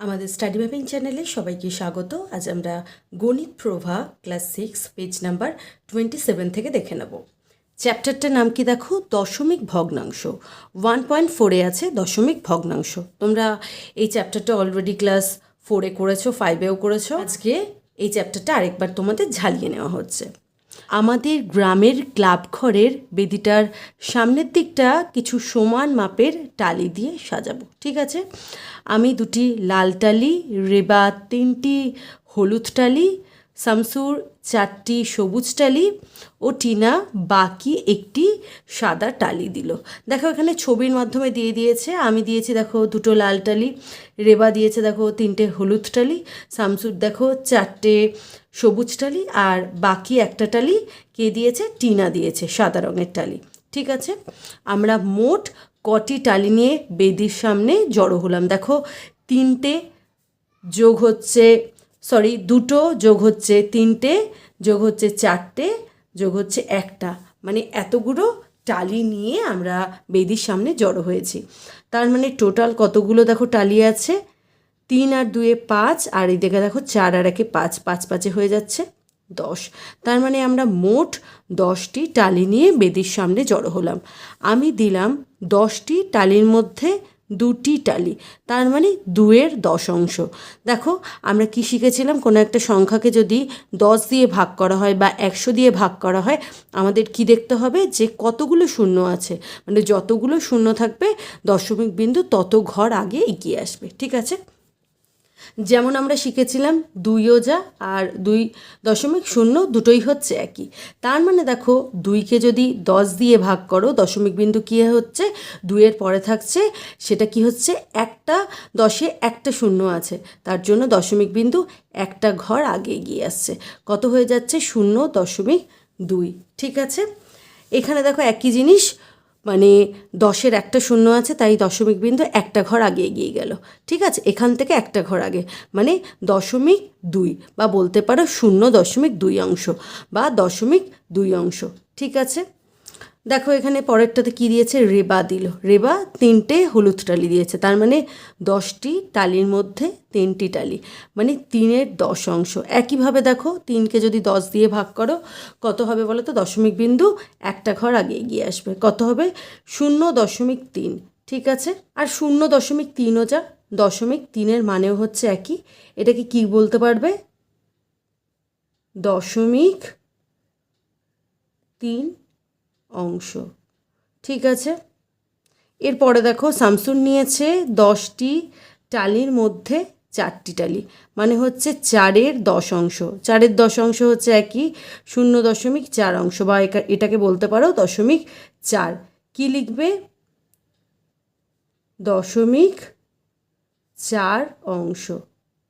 আমাদের study mapping চ্যানেলে সবাইকে স্বাগত। আজ আমরা Ganit Prabha class six page number twenty seven থেকে দেখে নেব। চ্যাপ্টারটার নাম কি দেখো? দশমিক ভগ্নাংশ। ওয়ান পয়েন্ট ফোরে আছে দশমিক ভগ্নাংশ। তোমরা এই চ্যাপ্টারটা অলরেডি ক্লাস ফোরে করেছ ফাইভেও করেছ। আজকে এই চ্যাপ্টারটা আরেকবার তোমাদের ঝালিয়ে নেওয়া হচ্ছে। আমাদের গ্রামের ক্লাব ঘরের বেদিটার সামনের দিকটা কিছু সমান মাপের টালি দিয়ে সাজাবো, ঠিক আছে? আমি দুটি লাল টালি, রেবা তিনটি হলুদ টালি, শামসুর চারটি সবুজ টালি ও টিনা বাকি একটি সাদা টালি দিল। দেখো, এখানে ছবির মাধ্যমে দিয়ে দিয়েছে। আমি দিয়েছি, দেখো, দুটো লাল টালি, রেবা দিয়েছে, দেখো, তিনটে হলুদ টালি, শামসুর, দেখো, চারটে সবুজ টালি আর বাকি একটা টালি কে দিয়েছে? টিনা দিয়েছে, সাদা রঙের টালি। ঠিক আছে? আমরা মোট কটি টালি নিয়ে বেদির সামনে জড়ো হলাম। দেখো, তিনটে যোগ হচ্ছে সরি দুটো যোগ হচ্ছে তিনটে, যোগ হচ্ছে চারটে, যোগ হচ্ছে একটা। মানে এতগুলো টালি নিয়ে আমরা বেদির সামনে জড়ো হয়েছি। তার মানে টোটাল কতগুলো দেখো টালি আছে? তিন আর দুয়ে পাঁচ, আর এই দিকে দেখো চার আর একে পাঁচ পাঁচ পাঁচে হয়ে যাচ্ছে দশ। তার মানে আমরা মোট দশটি টালি নিয়ে বেদির সামনে জড়ো হলাম। আমি দিলাম দশটি টালির মধ্যে দুটি টালি, তার মানে দুয়ের দশ অংশ। দেখো, আমরা কি শিখেছিলাম? কোনো একটা সংখ্যাকে যদি দশ দিয়ে ভাগ করা হয় বা একশো দিয়ে ভাগ করা হয়, আমাদের কি দেখতে হবে? যে কতগুলো শূন্য আছে। মানে যতগুলো শূন্য থাকবে, দশমিক বিন্দু তত ঘর আগে এগিয়ে আসবে। ঠিক আছে? যেমন আমরা শিখেছিলাম দুইও যা আর দুই দশমিক শূন্য দুটোই হচ্ছে একই। তার মানে দেখো দুইকে যদি দশ দিয়ে ভাগ করো, দশমিক বিন্দু কী হচ্ছে? দুইয়ের পরে থাকছে, সেটা কি হচ্ছে? একটা দশে একটা শূন্য আছে। তার জন্য দশমিক বিন্দু একটা ঘর আগে এগিয়ে আসছে। কত হয়ে যাচ্ছে? শূন্য দশমিক দুই। ঠিক আছে? এখানে দেখো একই জিনিস মানে দশের একটা শূন্য আছে, তাই দশমিক বিন্দু একটা ঘর আগে এগিয়ে গেল। ঠিক আছে? এখান থেকে একটা ঘর আগে। মানে দশমিক দুই বা বলতে পারো শূন্য দশমিক দুই অংশ বা দশমিক দুই অংশ। ঠিক আছে? দেখো এখানে পরেরটাতে কী দিয়েছে? রেবা দিল। রেবা তিনটে হলুদ টালি দিয়েছে। তার মানে দশটি টালির মধ্যে তিনটি টালি। মানে তিনের দশ অংশ। একইভাবে দেখো, তিনকে যদি দশ দিয়ে ভাগ করো, কত হবে বলো তো? দশমিক বিন্দু একটা ঘর আগে এগিয়ে আসবে। কত হবে? শূন্য দশমিক তিন। ঠিক আছে? আর শূন্য দশমিক তিনও যা, দশমিক তিনের মানেও হচ্ছে একই। এটাকে কি বলতে পারবে? দশমিক তিন অংশ। ঠিক আছে? এরপরে দেখো শামসুন নিয়েছে দশটি টালির মধ্যে চারটি টালি। মানে হচ্ছে চারের দশ অংশ। চারের দশ অংশ হচ্ছে একই, শূন্য দশমিক চার অংশ, বা এটাকে বলতে পারো দশমিক চার। কি লিখবে? দশমিক চার অংশ।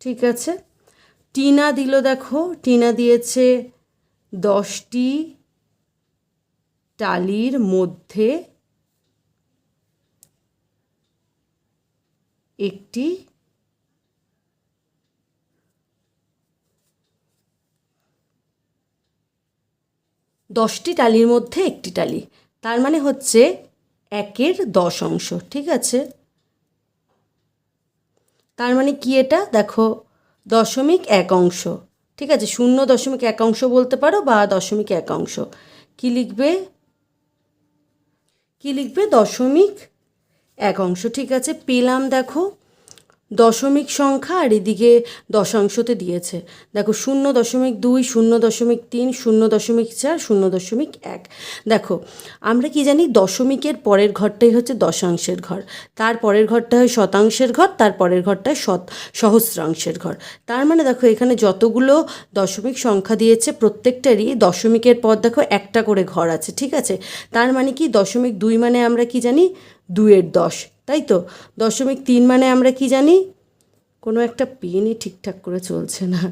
ঠিক আছে? টিনা দিল দেখো। টিনা দিয়েছে দশটি টালির মধ্যে একটি দশটি টালির মধ্যে একটি টালি। তার মানে হচ্ছে একের দশ অংশ, ঠিক আছে? তার মানে কি এটা? দেখো, দশমিক এক অংশ, ঠিক আছে? শূন্য দশমিক এক অংশ বলতে পারো বা দশমিক এক অংশ। কি লিখবে? কি লিখবে? দশমিক। এক অংশ ঠিক আছে পেলাম দেখো। দশমিক সংখ্যা আর এদিকে দশাংশতে দিয়েছে। দেখো, শূন্য দশমিক দুই, শূন্য দশমিক তিন, শূন্য দশমিক চার, শূন্য দশমিক এক। দেখো, আমরা কি জানি, দশমিকের পরের ঘরটাই হচ্ছে দশাংশের ঘর। তার পরের ঘরটা হয় শতাংশের ঘর, তার পরের ঘরটা শত সহস্রাংশের ঘর। তার মানে দেখো, এখানে যতগুলো দশমিক সংখ্যা দিয়েছে প্রত্যেকটারই দশমিকের পর দেখো একটা করে ঘর আছে, ঠিক আছে? তার মানে কি, দশমিক দুই মানে আমরা কি জানি দুয়ের দশ। তাই তো? দশমিক তিন মানে আমরা কি জানি? কোনো একটা পেনই ঠিকঠাক করে চলছে না।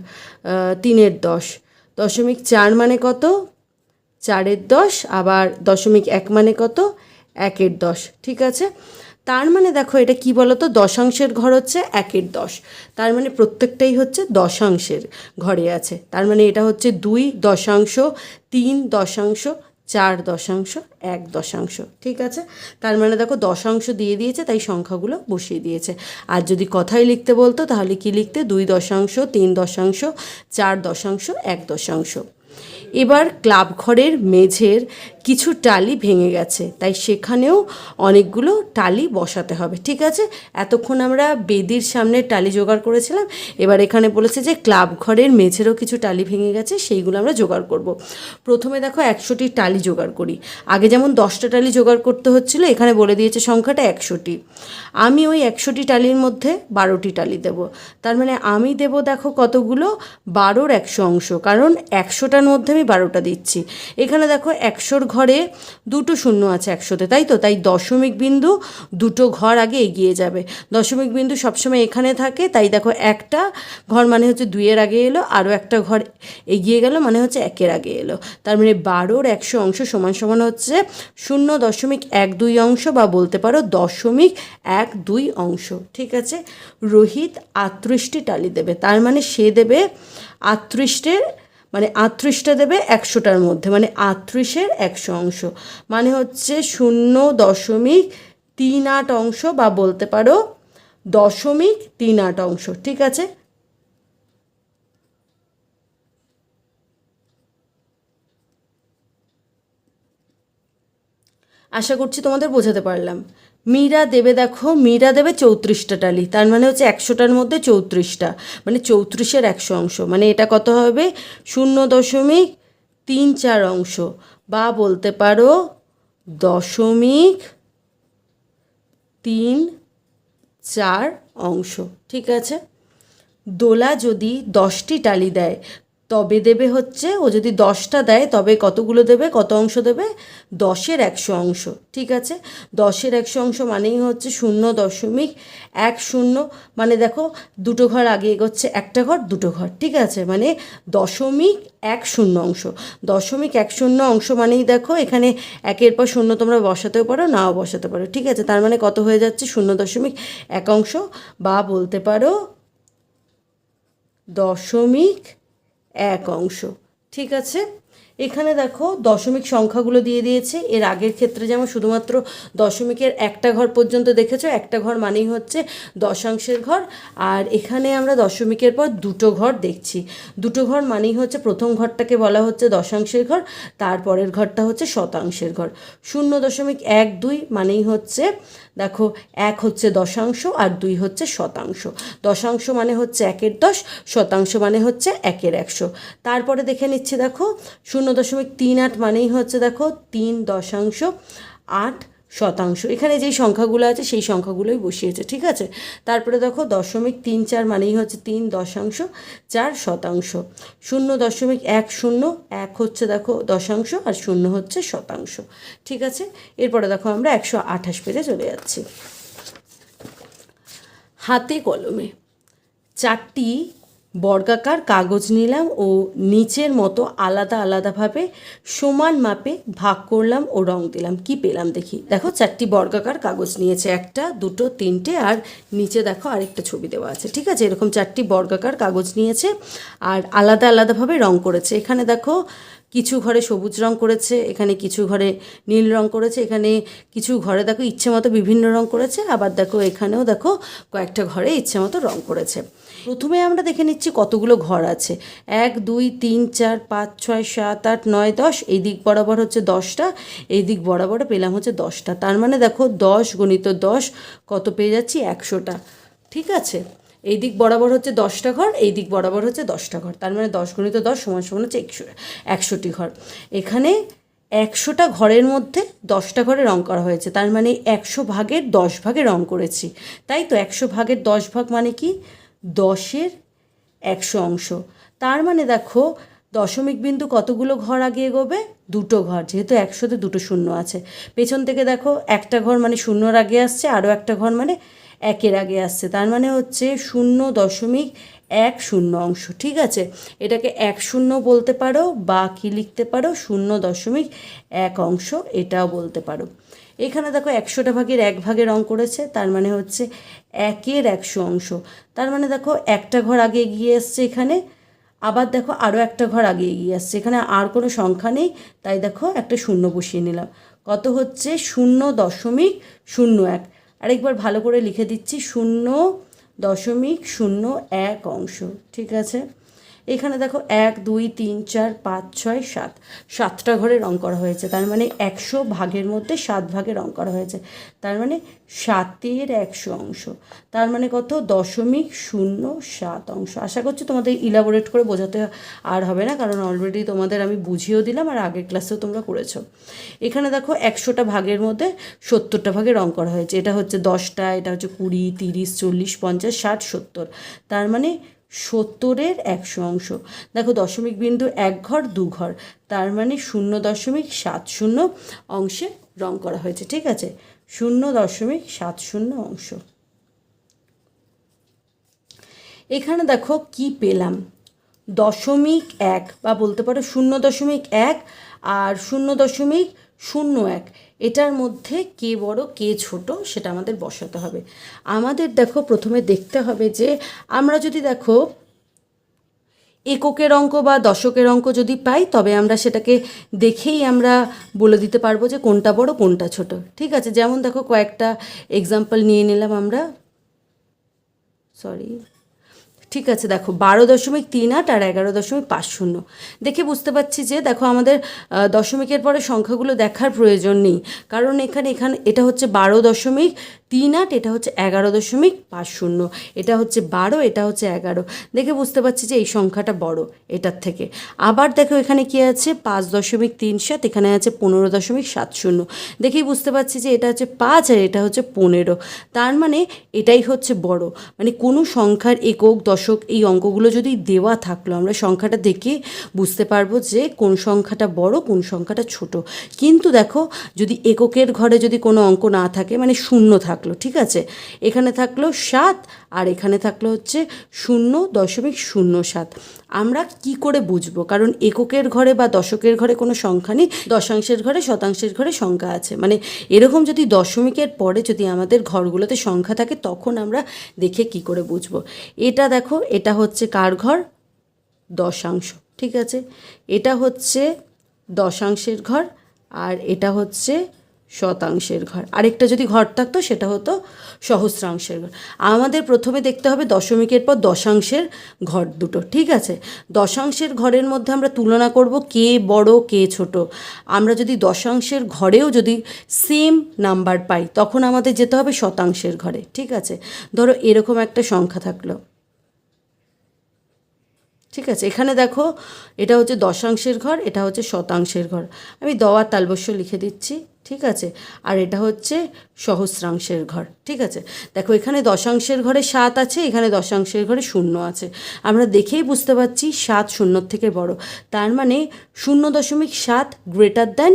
তিনের দশ। দশমিক চার মানে কত? চারের দশ, আবার দশমিক এক মানে কত? একের দশ, ঠিক আছে? তার মানে দেখো, এটা কি বলতো? দশাংশের ঘর হচ্ছে একের দশ। তার মানে প্রত্যেকটাই হচ্ছে দশাংশের ঘরে আছে। তার মানে এটা হচ্ছে দুই দশাংশ, তিন দশাংশ চার দশাংশ, এক দশাংশ, ঠিক আছে? তার মানে দেখো দশাংশ দিয়ে দিয়েছে, তাই সংখ্যাগুলো বসিয়ে দিয়েছে। আর যদি কথাই লিখতে বলতো, তাহলে কি লিখতে? দুই দশাংশ, তিন দশাংশ, চার দশাংশ, এক দশাংশ। এবার ক্লাব ঘরের মেঝের কিছু টালি ভেঙে গেছে, তাই সেখানেও অনেকগুলো টালি বসাতে হবে, ঠিক আছে? এতক্ষণ আমরা বেদির সামনে টালি জোগাড় করেছিলাম, এবার এখানে বলেছে যে ক্লাব ঘরের মেঝেরও কিছু টালি ভেঙে গেছে, সেইগুলো আমরা জোগাড় করব। প্রথমে দেখো একশোটি টালি জোগাড় করি, আগে যেমন দশটা টালি জোগাড় করতে হচ্ছিল, এখানে বলে দিয়েছে সংখ্যাটা একশোটি। আমি ওই একশোটি টালির মধ্যে বারোটি টালি দেব, তার মানে আমি দেব দেখো কতগুলো? বারোর একশো অংশ, কারণ একশোটার মধ্যে আমি বারোটা দিচ্ছি। এখানে দেখো একশোর ঘরে দুটো শূন্য আছে একশোতে তাই তো? তাই দশমিক বিন্দু দুটো ঘর আগে এগিয়ে যাবে। দশমিক বিন্দু সবসময় এখানে থাকে, তাই দেখো একটা ঘর মানে হচ্ছে দুইয়ের আগে এলো, আরও একটা ঘর এগিয়ে গেল মানে হচ্ছে একের আগে এলো। তার মানে বারোর একশো অংশ সমান সমান হচ্ছে শূন্য দশমিক এক দুই অংশ বা বলতে পারো দশমিক এক দুই অংশ, ঠিক আছে? রোহিত আটত্রিশটি টালি দেবে, তার মানে সে দেবে আটত্রিশের মানে আটত্রিশটা দেবে একশোটার মধ্যে মানে আটত্রিশের একশো অংশ। মানে হচ্ছে শূন্য দশমিক তিন আট অংশ বা বলতে পারো দশমিক তিন আট অংশ, ঠিক আছে? আশা করছি তোমাদের বোঝাতে পারলাম। মীরা দেবে দেখো, মীরা দেবে চৌত্রিশটা টালি। তার মানে হচ্ছে একশোটার মধ্যে চৌত্রিশটা। মানে চৌত্রিশের একশো অংশ। মানে এটা কত হবে? শূন্য দশমিক তিন চার অংশ। বা বলতে পারো, দশমিক তিন চার অংশ। ঠিক আছে? দোলা যদি দশটি টালি দেয় তবে দেবে হচ্ছে, ও যদি দশটা দেয়, তবে কতগুলো দেবে, কত অংশ দেবে? দশের একশো অংশ, ঠিক আছে? দশের একশো অংশ মানেই হচ্ছে শূন্য দশমিক এক শূন্য। মানে দেখো, দুটো ঘর আগে এগোচ্ছে, একটা ঘর, দুটো ঘর, ঠিক আছে? মানে দশমিক এক শূন্য অংশ। দশমিক এক শূন্য অংশ মানেই দেখো, এখানে একের পর শূন্য তোমরা বসাতেও পারো, নাও বসাতে পারো, ঠিক আছে? তার মানে কত হয়ে যাচ্ছে? শূন্য দশমিক এক অংশ। বা বলতে পারো, দশমিক এক অংশ ঠিক আছে? এখানে দেখো দশমিক সংখ্যাগুলো দিয়ে দিয়েছে। এর আগের ক্ষেত্রে যেমন শুধুমাত্র দশমিকের একটা ঘর পর্যন্ত দেখেছ, একটা ঘর মানেই হচ্ছে দশাংশের ঘর। আর এখানে আমরা দশমিকের পর দুটো ঘর দেখছি। দুটো ঘর মানেই হচ্ছে প্রথম ঘরটাকে বলা হচ্ছে দশাংশের ঘর, তারপরের ঘরটা হচ্ছে শতাংশের ঘর। শূন্য দশমিক এক দুই মানেই হচ্ছে, দেখো এক হচ্ছে দশাংশ আর দুই হচ্ছে শতাংশ। দশাংশ মানে হচ্ছে একের দশ, শতাংশ মানে হচ্ছে একের একশো। তারপরে দেখে নিচ্ছি, দেখো শূন্য দশমিক তিন আট মানেই হচ্ছে দেখো তিন দশাংশ, আট শতাংশ। এখানে যেই সংখ্যাগুলো আছে সেই সংখ্যাগুলোই বসিয়েছে, ঠিক আছে? তারপরে দেখো দশমিক তিন চার মানেই হচ্ছে তিন দশাংশ, চার শতাংশ। শূন্য দশমিক এক শূন্য, এক হচ্ছে দেখো দশাংশ আর শূন্য হচ্ছে শতাংশ, ঠিক আছে? এরপরে দেখো আমরা একশো আঠাশ পেজে চলে যাচ্ছি। হাতে কলমে চারটি বর্গাকার কাগজ নিলাম ও নিচের মতো আলাদা আলাদাভাবে সমান মাপে ভাগ করলাম ও রং দিলাম। কি পেলাম দেখি? দেখো, চারটি বর্গাকার কাগজ নিয়েছে একটা, দুটো, তিনটে, আর নিচে দেখো আরেকটা ছবি দেওয়া আছে। ঠিক আছে? এরকম চারটি বর্গাকার কাগজ নিয়েছে আর আলাদা আলাদাভাবে রং করেছে। এখানে দেখো কিছু ঘরে সবুজ রং করেছে, এখানে কিছু ঘরে নীল রং করেছে, এখানে কিছু ঘরে দেখো ইচ্ছে মতো বিভিন্ন রং করেছে, আবার দেখো এখানেও দেখো কয়েকটা ঘরে ইচ্ছে মতো রং করেছে। প্রথমে আমরা দেখে নিচ্ছি কতগুলো ঘর আছে। এক, দুই, তিন, চার, পাঁচ, ছয়, সাত, আট, নয়, দশ, এই দিক বরাবর হচ্ছে দশটা, এই দিক বরাবর পেলাম হচ্ছে দশটা। তার মানে দেখো দশ গণিত দশ, কত পেয়ে যাচ্ছি একশোটা। ঠিক আছে? এই দিক বরাবর হচ্ছে দশটা ঘর, এই দিক বরাবর হচ্ছে দশটা ঘর। তার মানে দশ গুণিত দশ সমান সমান হচ্ছে একশো, একশোটি ঘর। এখানে একশোটা ঘরের মধ্যে দশটা ঘরে রং করা হয়েছে। তার মানে একশো ভাগের দশ ভাগে রং করেছি। তাই তো একশো ভাগের দশ ভাগ মানে কি? দশের একশো অংশ। তার মানে দেখো, দশমিক বিন্দু কতগুলো ঘর আগে এগোবে? দুটো ঘর। যেহেতু একশোতে দুটো শূন্য আছে। পেছন থেকে দেখো, একটা ঘর মানে শূন্যর আগে আসছে, আরও একটা ঘর মানে একের আগে আসছে। তার মানে হচ্ছে শূন্য দশমিক এক শূন্য অংশ, ঠিক আছে? এটাকে এক শূন্য বলতে পারো বা কি লিখতে পারো? শূন্য দশমিক এক অংশ, এটাও বলতে পারো। এখানে দেখো একশোটা ভাগের এক ভাগে রং করেছে তার মানে হচ্ছে একের একশো অংশ। তার মানে দেখো একটা ঘর আগে এগিয়ে এসছে এখানে, আবার দেখো আরও একটা ঘর আগে এগিয়ে আসছে। এখানে আর কোনো সংখ্যা নেই, তাই দেখো একটা শূন্য বসিয়ে নিলাম। কত হচ্ছে? শূন্য দশমিক শূন্য এক। আরেকবার ভালো করে লিখে দিচ্ছি শূন্য দশমিক শূন্য এক অংশ ঠিক আছে? এখানে দেখো এক, দুই, তিন, চার, পাঁচ, ছয়, সাত। সাতটা ঘরে রং করা হয়েছে। তার মানে একশো ভাগের মধ্যে সাত ভাগে রং করা হয়েছে। তার মানে সাতের একশো অংশ। তার মানে কত? দশমিক শূন্য সাত অংশ। আশা করছি তোমাদের ইলাবোরেট করে বোঝাতে আর হবে না, কারণ অলরেডি তোমাদের আমি বুঝিয়েও দিলাম আর আগের ক্লাসেও তোমরা করেছ। এখানে দেখো একশোটা ভাগের মধ্যে সত্তরটা ভাগে রং করা হয়েছে। এটা হচ্ছে দশটা, এটা হচ্ছে কুড়ি, তিরিশ, চল্লিশ, পঞ্চাশ, ষাট, সত্তর। তার মানে সত্তরের একশো অংশ। দেখো, দশমিক বিন্দু এক ঘর, দু ঘর। তার মানে শূন্য দশমিক সাত শূন্য অংশে রং করা হয়েছে, ঠিক আছে? শূন্য দশমিক সাত শূন্য অংশ। এখানে দেখো কি পেলাম? দশমিক এক, বা বলতে পারো শূন্য দশমিক এক আর শূন্য দশমিক শূন্য এক। এটার মধ্যে কে বড়, কে ছোট, সেটা আমাদের বসাতে হবে। আমাদের দেখো, প্রথমে দেখতে হবে যে আমরা যদি দেখো, এককের অঙ্ক বা দশকের অঙ্ক যদি পাই, তবে আমরা সেটাকে দেখেই আমরা বলে দিতে পারব যে কোনটা বড়, কোনটা ছোট। ঠিক আছে? যেমন দেখো, কয়েকটা এক্সাম্পল নিয়ে নিলাম আমরা। সরি ঠিক আছে, দেখো, বারো দশমিক তিন আট আর এগারো দশমিক পাঁচ শূন্য। দেখে বুঝতে পারছি যে, দেখো, আমাদের দশমিকের পরে সংখ্যাগুলো দেখার প্রয়োজন নেই। কারণ এখানে এখানে, এটা হচ্ছে বারো দশমিক তিন আট এটা হচ্ছে এগারো দশমিক পাঁচ শূন্য। এটা হচ্ছে বারো, এটা হচ্ছে এগারো। দেখে বুঝতে পারছি যে এই সংখ্যাটা বড় এটার থেকে। আবার দেখো এখানে কি আছে? পাঁচ দশমিক তিন সাত, এখানে আছে পনেরো দশমিক সাত শূন্য। দেখেই বুঝতে পারছি যে এটা হচ্ছে পাঁচ আর এটা হচ্ছে পনেরো। তার মানে এটাই হচ্ছে বড়। মানে কোনো সংখ্যার একক, দশক এই অঙ্কগুলো যদি দেওয়া থাকল, আমরা সংখ্যাটা দেখে বুঝতে পারব যে কোন সংখ্যাটা বড়, কোন সংখ্যাটা ছোট। কিন্তু দেখো, যদি এককের ঘরে যদি কোনো অঙ্ক না থাকে মানে শূন্য থাকল, ঠিক আছে? এখানে থাকল সাত আর এখানে থাকল হচ্ছে শূন্য দশমিক শূন্য সাত। আমরা কি করে বুঝব? কারণ এককের ঘরে বা দশকের ঘরে কোনো সংখ্যা নেই, দশাংশের ঘরে শতাংশের ঘরে সংখ্যা আছে। মানে এরকম যদি দশমিকের পরে যদি আমাদের ঘরগুলোতে সংখ্যা থাকে, তখন আমরা দেখে কি করে বুঝব? এটা দেখো, এটা হচ্ছে কার ঘর? দশাংশ, ঠিক আছে? এটা হচ্ছে দশাংশের ঘর আর এটা হচ্ছে শতাংশের ঘর। আরেকটা যদি ঘর থাকতো, সেটা হতো সহস্রাংশের ঘর। আমাদের প্রথমে দেখতে হবে দশমিকের পর দশাংশের ঘর দুটো, ঠিক আছে? দশাংশের ঘরের মধ্যে আমরা তুলনা করব কে বড়, কে ছোট। আমরা যদি দশাংশের ঘরেও যদি সেম নাম্বার পাই, তখন আমাদের যেতে হবে শতাংশের ঘরে, ঠিক আছে? ধরো এরকম একটা সংখ্যা থাকল। ঠিক আছে? এখানে দেখো, এটা হচ্ছে দশাংশের ঘর, এটা হচ্ছে শতাংশের ঘর। আমি দেওয়া তালবস্য লিখে দিচ্ছি। ঠিক আছে? আর এটা হচ্ছে সহস্রাংশের ঘর, ঠিক আছে? দেখো, এখানে দশাংশের ঘরে সাত আছে, এখানে দশাংশের ঘরে শূন্য আছে। আমরা দেখেই বুঝতে পারছি সাত শূন্যর থেকে বড়। তার মানে শূন্য দশমিক সাত গ্রেটার দ্যান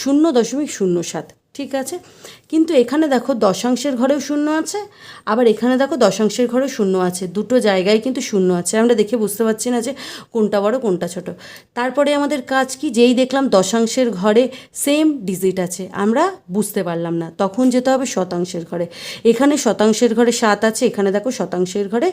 শূন্য দশমিক শূন্য সাত। ঠিক আছে? কিন্তু এখানে দেখো দশাংশের ঘরেও শূন্য আছে, আবার এখানে দেখো দশাংশের ঘরেও শূন্য আছে। দুটো জায়গায় কিন্তু শূন্য আছে। আমরা দেখে বুঝতে পারছি না যে কোনটা বড়, কোনটা ছোট। তারপরে আমাদের কাজ কি? যেই দেখলাম দশাংশের ঘরে সেম ডিজিট আছে। আমরা বুঝতে পারলাম না। তখন যেতে হবে শতাংশের ঘরে। এখানে শতাংশের ঘরে সাত আছে, এখানে দেখো শতাংশের ঘরে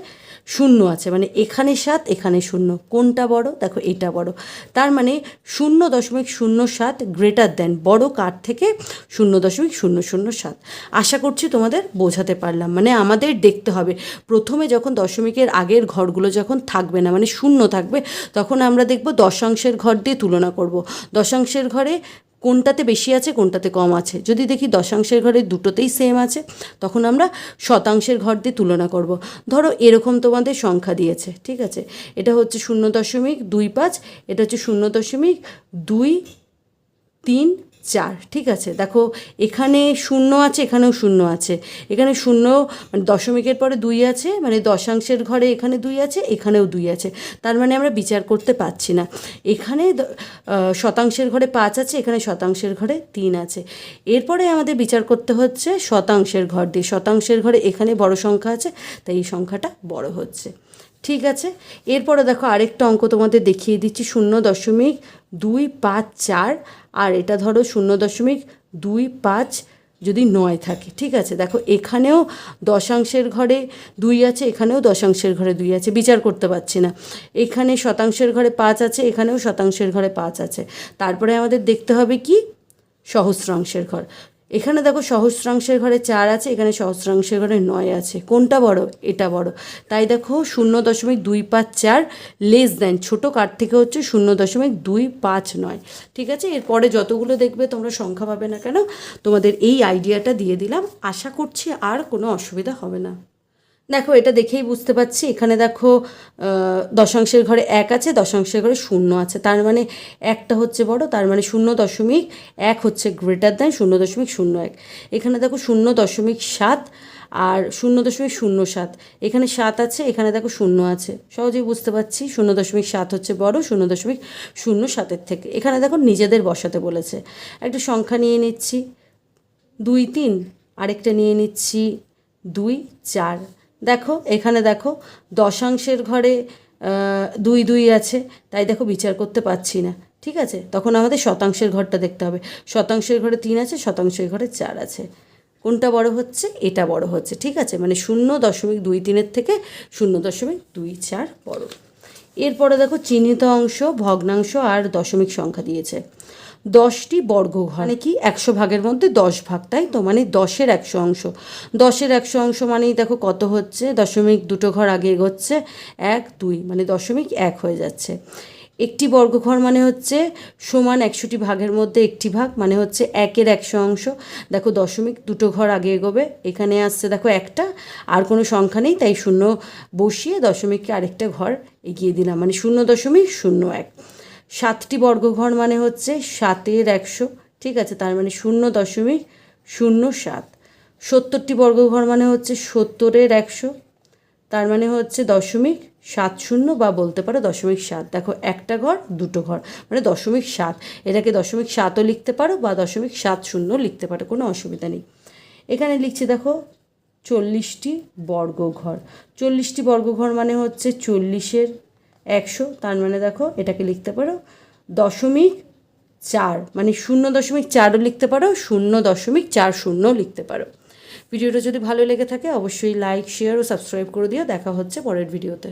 শূন্য আছে। মানে এখানে সাত, এখানে শূন্য। কোনটা বড়? দেখো এটা বড়। তার মানে শূন্য দশমিক শূন্য সাত গ্রেটার দেন বড় কার থেকে শূন্য দশমিক শূন্য শূন্য সাত। আশা করছি তোমাদের বোঝাতে পারলাম। মানে আমাদের দেখতে হবে। প্রথমে যখন দশমিকের আগের ঘরগুলো যখন থাকবে না মানে শূন্য থাকবে, তখন আমরা দেখব দশাংশের ঘর দিয়ে তুলনা করব। দশাংশের ঘরে কোনটাতে বেশি আছে, কোনটাতে কম আছে। যদি দেখি দশাংশের ঘরে দুটোতেই সেম আছে, তখন আমরা শতাংশের ঘর দিয়ে তুলনা করব। ধরো এরকম তোমাদের সংখ্যা দিয়েছে, ঠিক আছে? এটা হচ্ছে শূন্য দশমিক দুই পাঁচ, এটা হচ্ছে শূন্য দশমিক দুই তিন চার, ঠিক আছে? দেখো, এখানে শূন্য আছে, এখানেও শূন্য আছে। এখানে শূন্য মানে দশমিকের পরে দুই আছে মানে দশাংশের ঘরে এখানে দুই আছে, এখানেও দুই আছে। তার মানে আমরা বিচার করতে পারছি না। এখানে শতাংশের ঘরে পাঁচ আছে, এখানে শতাংশের ঘরে তিন আছে। এরপরে আমাদের বিচার করতে হচ্ছে শতাংশের ঘর দিয়ে। শতাংশের ঘরে এখানে বড় সংখ্যা আছে, তাই এই সংখ্যাটা বড় হচ্ছে। ঠিক আছে? এরপরে দেখো আরেকটা অঙ্ক তোমাদের দেখিয়ে দিচ্ছি, শূন্য দশমিক দুই পাঁচ চার। আর এটা ধরো শূন্য দশমিক দুই পাঁচ যদি নয় থাকে, ঠিক আছে? দেখো এখানেও দশাংশের ঘরে দুই আছে, এখানেও দশাংশের ঘরে দুই আছে, বিচার করতে পারছি না। এখানে শতাংশের ঘরে পাঁচ আছে, এখানেও শতাংশের ঘরে পাঁচ আছে। তারপরে আমাদের দেখতে হবে কি? সহস্রাংশের ঘর। এখানে দেখো সহস্রাংশের ঘরে চার আছে, এখানে সহস্রাংশের ঘরে নয় আছে। কোনটা বড়? এটা বড়। তাই দেখো শূন্য দশমিক দুই পাঁচ চার লেস দেন ছোটো কার থেকে হচ্ছে শূন্য দশমিক দুই পাঁচ নয়। ঠিক আছে? এরপরে যতগুলো দেখবে তোমরা সংখ্যা পাবে না কেন, তোমাদের এই আইডিয়াটা দিয়ে দিলাম। আশা করছি আর কোনো অসুবিধা হবে না। দেখো, এটা দেখেই বুঝতে পারছি। এখানে দেখো দশাংশের ঘরে এক আছে, দশাংশের ঘরে শূন্য আছে। তার মানে একটা হচ্ছে বড়, তার মানে শূন্য দশমিক এক হচ্ছে গ্রেটার দ্যান শূন্য দশমিক শূন্য এক। এখানে দেখো, শূন্য দশমিক সাত আর শূন্য দশমিক শূন্য সাত। এখানে সাত আছে, এখানে দেখো শূন্য আছে। সহজেই বুঝতে পারছি, শূন্য দশমিক সাত হচ্ছে বড়, শূন্য দশমিক শূন্য সাতের থেকে। এখানে দেখো, নিজেদের বসাতে বলেছে। একটা সংখ্যা নিয়ে নিচ্ছি। দুই তিন, আরেকটা নিয়ে নিচ্ছি। দুই চার। দেখো, এখানে দেখো, দশাংশের ঘরে দুই দুই আছে, তাই দেখো বিচার করতে পারছি না, ঠিক আছে? তখন আমাদের শতাংশের ঘরটা দেখতে হবে। শতাংশের ঘরে তিন আছে, শতাংশের ঘরে চার আছে। কোনটা বড় হচ্ছে? এটা বড় হচ্ছে, ঠিক আছে? মানে শূন্য দশমিক দুই তিনের থেকে শূন্য দশমিক দুই চার বড়। এরপরে দেখো, চিহ্নিত অংশ, ভগ্নাংশ আর দশমিক সংখ্যা দিয়েছে। দশটি বর্গঘর। মানে কি? একশো ভাগের মধ্যে দশ ভাগ, তাই তো? মানে দশের একশো অংশ। দশের একশো অংশ মানেই দেখো কত হচ্ছে? দশমিক দুটো ঘর আগে এগোচ্ছে। এক, দুই মানে দশমিক এক হয়ে যাচ্ছে। একটি বর্গঘর মানে হচ্ছে সমান একশোটি ভাগের মধ্যে একটি ভাগ মানে হচ্ছে একের একশো অংশ। দেখো দশমিক দুটো ঘর আগে এগোবে। এখানে আসছে দেখো একটা, আর কোনো সংখ্যা নেই, তাই শূন্য বসিয়ে দশমিককে আরেকটা ঘর এগিয়ে দিলাম। মানে শূন্য দশমিক শূন্য এক। সাতটি বর্গঘর মানে হচ্ছে সাতের একশো, ঠিক আছে? তার মানে শূন্য দশমিক শূন্য সাত। সত্তরটি বর্গঘর মানে হচ্ছে সত্তরের একশো, তার মানে হচ্ছে দশমিক সাত শূন্য বা বলতে পারো দশমিক সাত। দেখো, একটা ঘর, দুটো ঘর মানে দশমিক সাত। এটাকে দশমিক সাতও লিখতে পারো বা দশমিক সাত শূন্য লিখতে পারো, কোনো অসুবিধা নেই। এখানে লিখছি, দেখো, চল্লিশটি বর্গঘর। চল্লিশটি বর্গঘর মানে হচ্ছে চল্লিশের একশো, তার মানে দেখো এটাকে লিখতে পারো দশমিক চার মানে শূন্য দশমিক চারও লিখতে পারো, শূন্য দশমিক চার শূন্য লিখতে পারো। ভিডিওটা যদি ভালো লেগে থাকে, অবশ্যই লাইক শেয়ার ও সাবস্ক্রাইব করে দিও। দেখা হচ্ছে পরের ভিডিওতে।